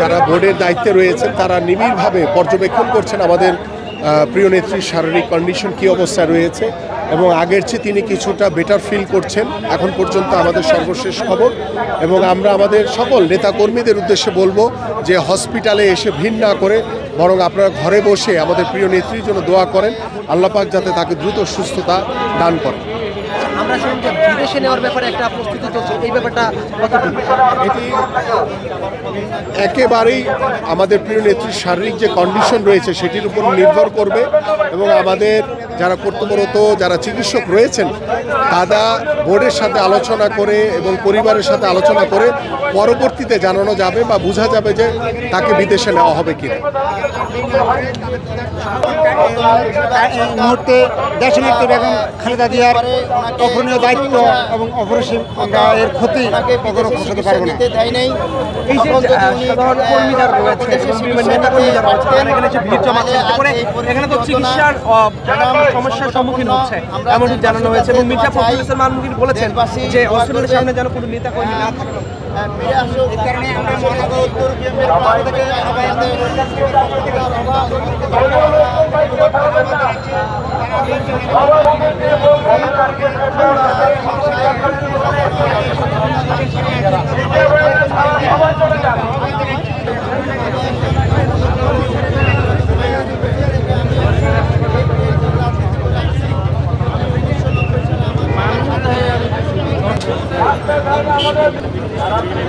যারা বোর্ডের দায়িত্বে রয়েছেন, তারা নিবিড়ভাবে পর্যবেক্ষণ করছেন আমাদের প্রিয় নেত্রীর শারীরিক কন্ডিশন কী অবস্থা রয়েছে এবং আগের চেয়ে তিনি কিছুটা বেটার ফিল করছেন। এখন পর্যন্ত আমাদের সর্বশেষ খবর এবং আমরা আমাদের সকল নেতাকর্মীদের উদ্দেশ্যে বলব যে হসপিটালে এসে ভিড় না করে বরং আপনারা ঘরে বসে আমাদের প্রিয় নেত্রীর জন্য দোয়া করেন। আল্লাপাক যাতে তাকে দ্রুত সুস্থতা দান করেন। আমরা শুনুন যে বিদেশে নেওয়ার ব্যাপারে একটা প্রস্তুতি চলছে। এই ব্যাপারটা কতটুকু? এটি একেবারেই আমাদের প্রিয় নেত্রীর শারীরিক যে কন্ডিশন রয়েছে সেটির উপর নির্ভর করবে এবং আমাদের যারা কর্তব্যরত যারা চিকিৎসক রয়েছেন তারা বোর্ডের সাথে আলোচনা করে এবং পরিবারের সাথে আলোচনা করে পরবর্তীতে জানানো যাবে বা বোঝা যাবে যে তাকে বিদেশে নেওয়া হবে কিনা। এই মুহূর্তে দেশনেত্রী বেগম খালেদা জিয়ার অপূরণীয় দায়িত্ব এবং অপরিসীম আমরা এর ক্ষতি কখনো ঘোষাতে পারব না। এই যে সাধারণ রয়েছে নেতা রয়েছে এখানে এসে ভিড় জমাচ্ছে করে। এখানে তো চিকিৎসার সমস্যার সম্মুখীন হচ্ছে এমনটি জানানো হয়েছে এবং মির্জা ফখরুল ইসলাম মাহমুদিন বলেছেন যে হসপিটালের সামনে যেন কোনো নেতা কর্মী না থাকে উত্তর আমাদের